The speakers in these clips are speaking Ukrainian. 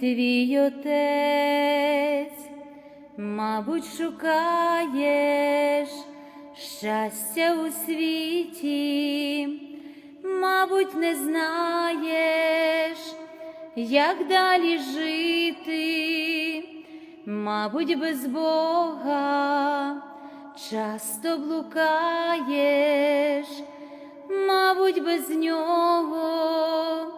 твій отець. Мабуть, шукаєш щастя у світі, мабуть, не знаєш, як далі жити, мабуть, без Бога часто блукаєш, мабуть, без нього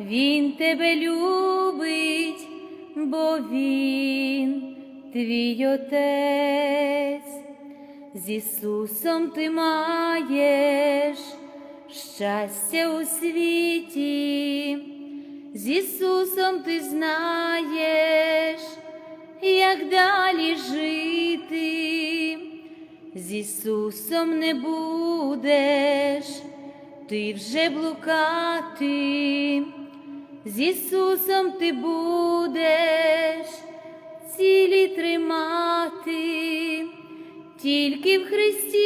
Він тебе любить, бо Він твій отець. З Ісусом ти маєш щастя у світі, з Ісусом ти знаєш, як далі жити, з Ісусом не будеш, ти вже блукати, з Ісусом ти будеш цілі тримати, тільки в Христі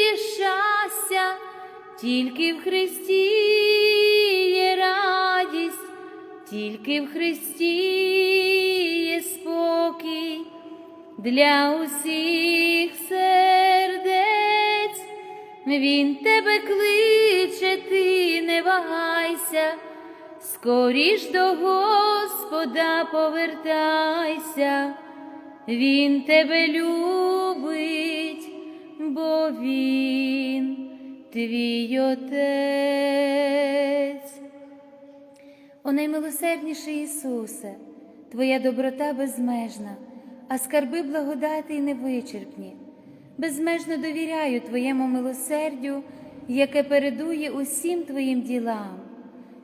є щастя, тільки в Христі є радість, тільки в Христі є спокій для усіх сердець. Він тебе кличе, ти не вагайся, скоріш до Господа повертайся, Він тебе любить, бо Він твій Отець. О наймилосердніший Ісусе, Твоя доброта безмежна, а скарби благодати й невичерпні. Безмежно довіряю Твоєму милосердю, яке передує усім Твоїм ділам.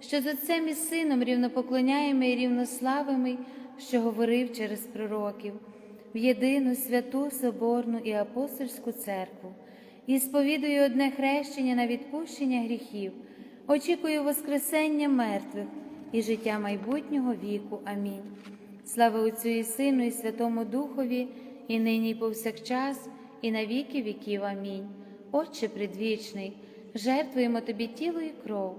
що з Отцем і Сином рівнопоклоняємо і рівнославими, що говорив через пророків, в єдину святу Соборну і апостольську церкву, і сповідую одне хрещення на відпущення гріхів, очікую Воскресення мертвих і життя майбутнього віку. Амінь. Слава Отцю і Сину, і Святому Духові, і нині, і повсякчас, і на віки віків. Амінь. Отче предвічний, жертвуємо Тобі тіло і кров,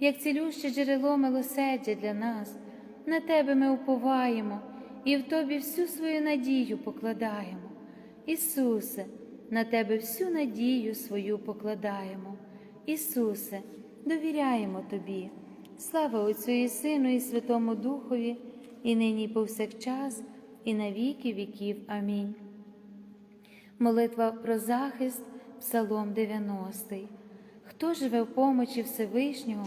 як цілюще джерело милосердя для нас, на Тебе ми уповаємо і в Тобі всю свою надію покладаємо. Ісусе, на Тебе всю надію свою покладаємо. Ісусе, довіряємо Тобі. Слава Отцю і Сину, і Святому Духові, і нині, і повсякчас, і на віки віків. Амінь. Молитва про захист, Псалом 90. Хто живе в помочі Всевишнього,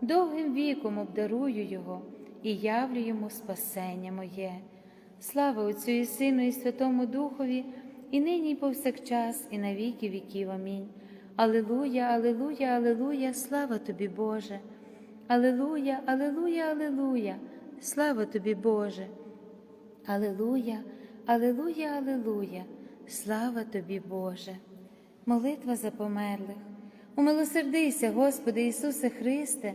довгим віком обдарую Його і явлю йому спасення моє. Слава Отцю і Сину, і Святому Духові, і нині, і повсякчас, і на віки віків. Амінь. Алилуя, Алилуя, Алилуя, слава тобі, Боже. Алилуя, Алилуя, Алилуя, слава тобі, Боже. Алилуя, Алилуя, Алилуя, слава тобі, Боже. Молитва за померлих. Умилосердися, Господи Ісусе Христе,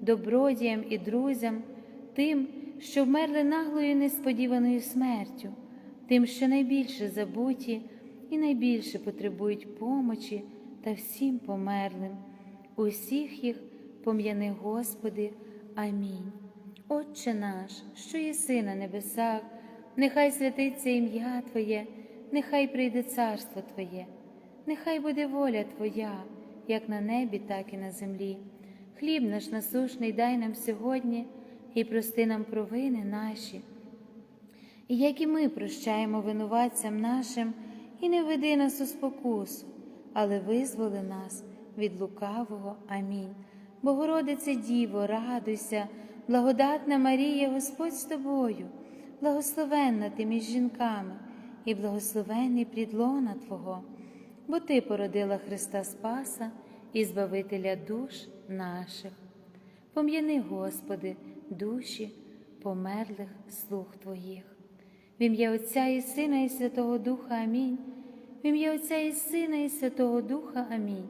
добродіям і друзям, тим, що вмерли наглою несподіваною смертю, тим, що найбільше забуті і найбільше потребують помочі та всім померлим. Усіх їх пом'яни, Господи. Амінь. Отче наш, що єси на небесах, нехай святиться ім'я Твоє, нехай прийде царство Твоє, нехай буде воля Твоя, як на небі, так і на землі. Хліб наш насушний дай нам сьогодні і прости нам провини наші, і як і ми прощаємо винуватцям нашим, і не веди нас у спокусу, але визволи нас від лукавого. Амінь. Богородице Діво, радуйся, благодатна Марія, Господь з тобою, благословенна ти між жінками, і благословенний плід лона Твого, бо Ти породила Христа Спаса і Збавителя душ наших. Пом'яни, Господи, душі померлих слуг Твоїх. В ім'я Отця і Сина, і Святого Духа Амінь. В ім'я Отця і Сина, і Святого Духа Амінь.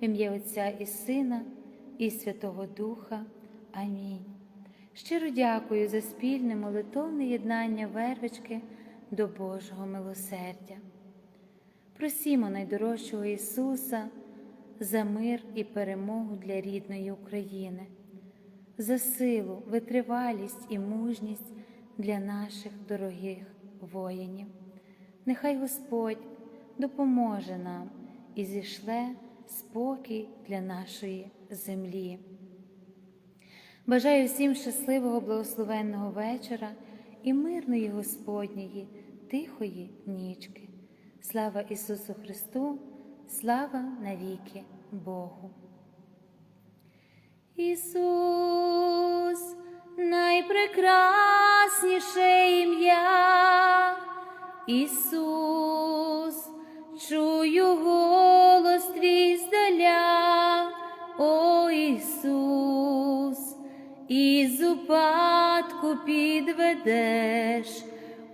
В ім'я Отця і Сина і Святого Духа. Амінь. Щиро дякую за спільне молитовне єднання вервички до Божого милосердя. Просімо найдорожчого Ісуса за мир і перемогу для рідної України, за силу, витривалість і мужність для наших дорогих воїнів. Нехай Господь допоможе нам і зішле спокій для нашої землі. Бажаю всім щасливого, благословенного вечора і мирної Господньої, тихої нічки. Слава Ісусу Христу, слава навіки Богу. Ісус, найпрекрасніше ім'я, Ісус, чую голос твій здаля, о Ісус, із упадку підведеш,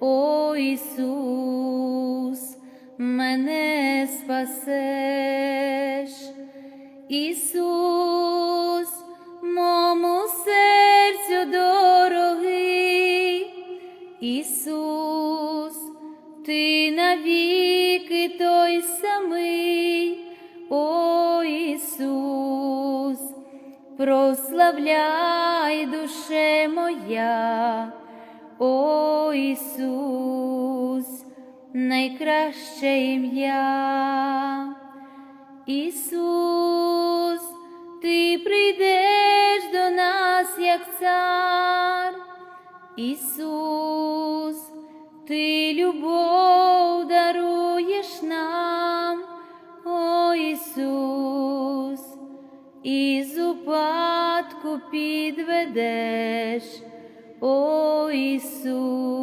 о Ісус, мене спасеш, Ісус, мому серцю дорогий, Ісус, ти навіки той самий, о Ісус, прославляй душе моя, о Ісус, найкраще ім'я. Ісус, Ти прийдеш до нас, як цар, Ісус, Ти любов даруєш нам, о Ісус, із упадку підведеш, о Ісус,